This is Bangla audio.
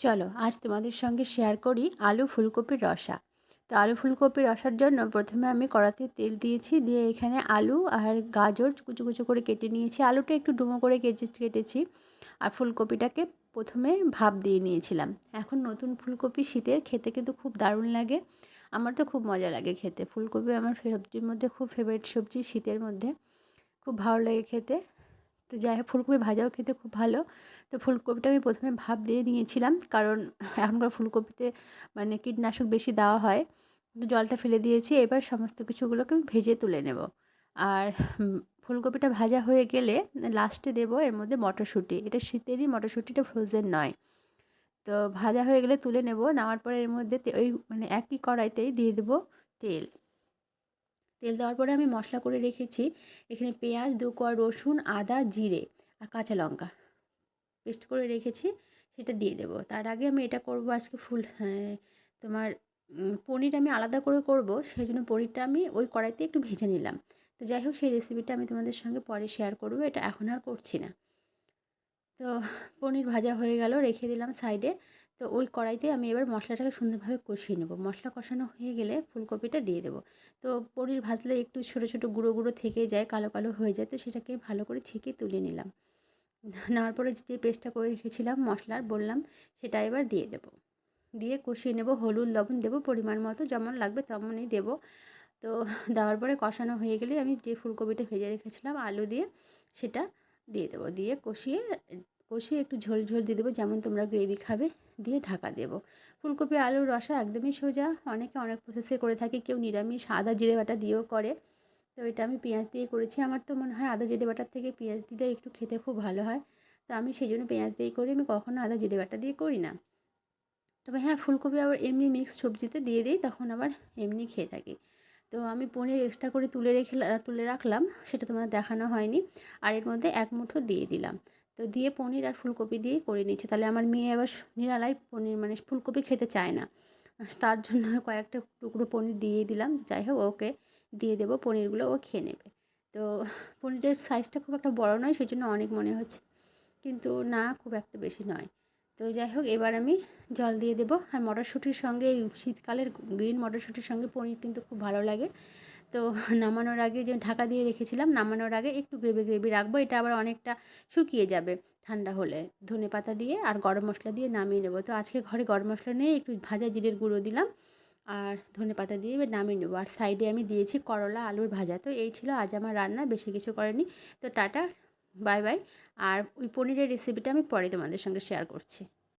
চলো, আজ তোমাদের সঙ্গে শেয়ার করি আলু ফুলকপির রসা। তো আলু ফুলকপির রসার জন্য প্রথমে আমি কড়াতে তেল দিয়েছি, দিয়ে এখানে আলু আর গাজর কুচো কুচো করে কেটে নিয়েছি। আলুটা একটু ডুমো করে কেটে, কেটেছি আর ফুলকপিটাকে প্রথমে ভাপ দিয়ে নিয়েছিলাম। এখন নতুন ফুলকপি শীতের, খেতে কিন্তু খুব দারুণ লাগে। আমার তো খুব মজা লাগে খেতে। ফুলকপি আমার সবজির মধ্যে খুব ফেভারিট সবজি শীতের মধ্যে। খুব ভালো লাগে খেতে। তো যাই হোক, ফুলকপি ভাজাও খেতে খুব ভালো। তো ফুলকপিটা আমি প্রথমে ভাপ দিয়ে নিয়েছিলাম, কারণ এখনকার ফুলকপিতে মানে কীটনাশক বেশি দেওয়া হয়। তো জলটা ফেলে দিয়েছি, এবার সমস্ত কিছুগুলোকে আমি ভেজে তুলে নেব। আর ফুলকপিটা ভাজা হয়ে গেলে লাস্টে দেবো এর মধ্যে মটরশুঁটি। এটা শীতেরই মটরশুঁটিটা ফ্রোজেন নয়। তো ভাজা হয়ে গেলে তুলে নেব, নেওয়ার পরে এর মধ্যে ওই মানে একই কড়াইতেই দিয়ে দেবো তেল। তেল দেওয়ার পরে আমি মশলা করে রেখেছি। এখানে পেঁয়াজ দু কোয়া রসুন আদা জিরে আর কাঁচা লঙ্কা। পেস্ট করে রেখেছি সেটা দিয়ে দেবো। তার আগে আমি এটা করব আজকে ফুল হ্যাঁ, তোমার পনির আমি আলাদা করে করব সেই জন্য পনিরটা আমি ওই কড়াইতে একটু ভেজে নিলাম। তো যাই হোক সেই রেসিপিটা আমি তোমাদের সঙ্গে পরে শেয়ার করব এটা এখন আর করছি না। তো পনির ভাজা হয়ে গেল রেখে দিলাম সাইডে তো ওই কড়াইতে আমি এবার মশলাটাকে সুন্দরভাবে কষিয়ে নেব। মশলা কষানো হয়ে গেলে ফুলকপিটা দিয়ে দেবো। তো পনির ভাজলে একটু ছোটো ছোটো গুঁড়ো গুঁড়ো থেকে যায়, কালো কালো হয়ে যায়, তো সেটাকে ভালো করে ছেঁকে তুলে নিলাম। নেওয়ার পরে যে পেস্টটা করে রেখেছিলাম, মশলার বললাম, সেটা এবার দিয়ে দেব। দিয়ে কষিয়ে নেব, হলুদ, লবণ দেবো, পরিমাণ মতো যেমন লাগবে তেমনই দেবো। তো দেওয়ার পরে কষানো হয়ে গেলে আমি যে ফুলকপিটা ভেজে রেখেছিলাম, আলু দিয়ে, সেটা দিয়ে দেবো। দিয়ে কষিয়ে কষিয়ে একটু ঝোল ঝোল দিয়ে দেবো। যেমন তোমরা গ্রেভি খাবে, দিয়ে ঢাকা দেবো। ফুলকপি, আলুর রসা একদমই সোজা। অনেকে অনেক প্রসেসে করে থাকে, কেউ নিরামিষ, আদা জিরে বাটা দিয়েও করে। তো এটা আমি পেঁয়াজ দিয়ে করেছি। আমার তো মনে হয় আদা জিরে বাটার থেকে পেঁয়াজ দিলে একটু খেতে খুব ভালো হয়। তো আমি সেই জন্য পেঁয়াজ দিয়েই করি। আমি কখনও আদা জিরে বাটা দিয়ে করি না। তবে হ্যাঁ ফুলকপি আবার এমনি মিক্সড সবজিতে দিয়ে দিই, তখন আবার এমনি খেয়ে থাকি। তো আমি পনির এক্সট্রা করে তুলে রেখে, তুলে রাখলাম। সেটা তোমার দেখানো হয়নি। আর এর মধ্যে এক মুঠো দিয়ে দিলাম। তো দিয়ে পনির আর ফুলকপি দিয়েই করে নিচ্ছে তাহলে আমার মেয়ে আবার নিরালাই পনির মানে ফুলকপি খেতে চায় না। তার জন্য কয়েকটা টুকরো পনির দিয়ে দিলাম। যাই হোক, ওকে দিয়ে দেবো, পনিরগুলো ও খেয়ে নেবে। তো পনিরের সাইজটা খুব একটা বড় নয় সেই জন্য অনেক মনে হচ্ছে। কিন্তু না, খুব একটা বেশি নয়। তো যাই হোক, এবার আমি জল দিয়ে দেবো। আর মটরশুঁটির সঙ্গে শীতকালের গ্রিন মটরশুঁটির সঙ্গে পনির কিন্তু খুব ভালো লাগে। তো নামানোর আগে যে ঢাকা দিয়ে রেখেছিলাম, নামানোর আগে একটু গ্রেভি গ্রেভি রাখব। এটা আবার অনেকটা শুকিয়ে যাবে ঠান্ডা হলে। ধনে পাতা দিয়ে আর গরম মশলা দিয়ে নামিয়ে নেব। তো আজকে ঘরে গরম মশলা নিয়ে একটু ভাজা জিরের গুঁড়ো দিলাম আর ধনে পাতা দিয়ে এবার নামিয়ে নেব। আর সাইডে আমি দিয়েছি করলা আলুর ভাজা। তো এই ছিল আজ আমার রান্না, বেশি কিছু করেনি। তো টাটা, বাই বাই। আর ওই পনিরের রেসিপিটা আমি পরে তোমাদের সঙ্গে শেয়ার করছি।